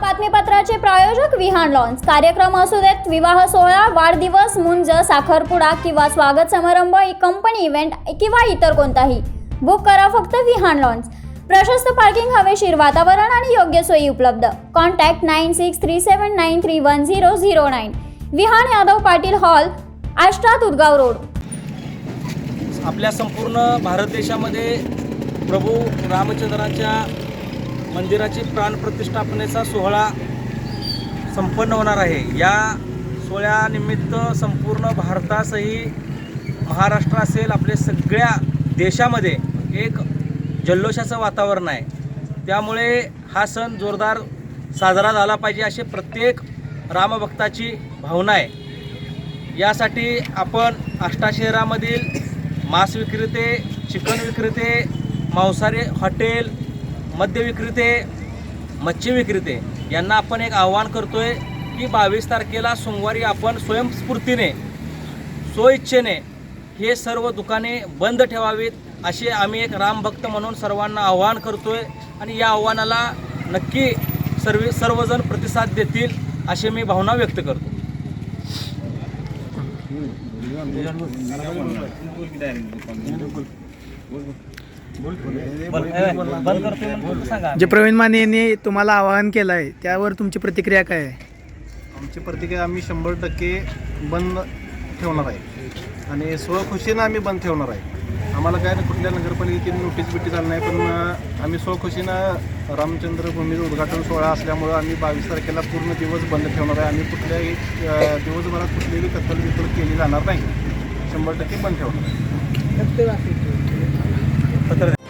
बातमीपत्राचे प्रायोजक विहान लॉन्स. कार्यक्रम असू देत विवाह सोहळा वाढदिवस मुंज साखरपुडा किंवा स्वागत समारंभ कंपनी इव्हेंट किंवा इतर कोणताही. बुक करा फक्त विहान लॉन्स. प्रशस्त पार्किंग हवेशीर वातावरण आणि योग्य सोयी उपलब्ध. Contact nine six three seven nine three one zero zero nine Vihan Yadav Patil hall Ashta Tudgaon road. आपल्या संपूर्ण भारत देशामध्ये प्रभू रामचंद्राच्या मंदिराची प्राणप्रतिष्ठापनेचा सोहळा संपन्न होणार आहे. या सोहळ्यानिमित्त संपूर्ण भारतासही महाराष्ट्र असेल आपले सगळ्या देशामध्ये एक जल्लोषाचं वातावरण आहे. त्यामुळे हा सण जोरदार साजरा झाला पाहिजे अशी प्रत्येक रामभक्ताची भावना आहे. यासाठी आपण आष्टा शहरामधील मांस विक्रेते चिकन विक्रेते मांसाहारी हॉटेल मद्य विक्रेते मच्छी विक्रेते यांना आपण एक आव्हान करतो आहे की बावीस तारखेला सोमवारी आपण स्वयंस्फूर्तीने स्वइच्छेने हे सर्व दुकाने बंद ठेवावीत असे आम्ही एक रामभक्त म्हणून सर्वांना आव्हान आहे आणि या आव्हानाला नक्की सर्व सर्वजण प्रतिसाद देतील अशी मी भावना व्यक्त करतो. जे प्रवीण माने यांनी तुम्हाला आवाहन केलं आहे त्यावर तुमची प्रतिक्रिया काय आहे? आमची प्रतिक्रिया आम्ही शंभर टक्के बंद ठेवणार आहे. आणि स्वखुशीनं आम्ही बंद ठेवणार आहे. आम्हाला काय कुठल्या नगरपालिकेची नोटीस बिटीस आली नाही पण अं, आम्ही स्वखुशीनं रामचंद्र भूमीचं उद्घाटन सोहळा असल्यामुळं आम्ही बावीस तारखेला पूर्ण दिवस बंद ठेवणार आहे. आम्ही कुठल्याही अं, दिवसभरात कुठलीही कत्तल बित्तल केली जाणार नाही. शंभर टक्के बंद ठेवणार आहे. だからね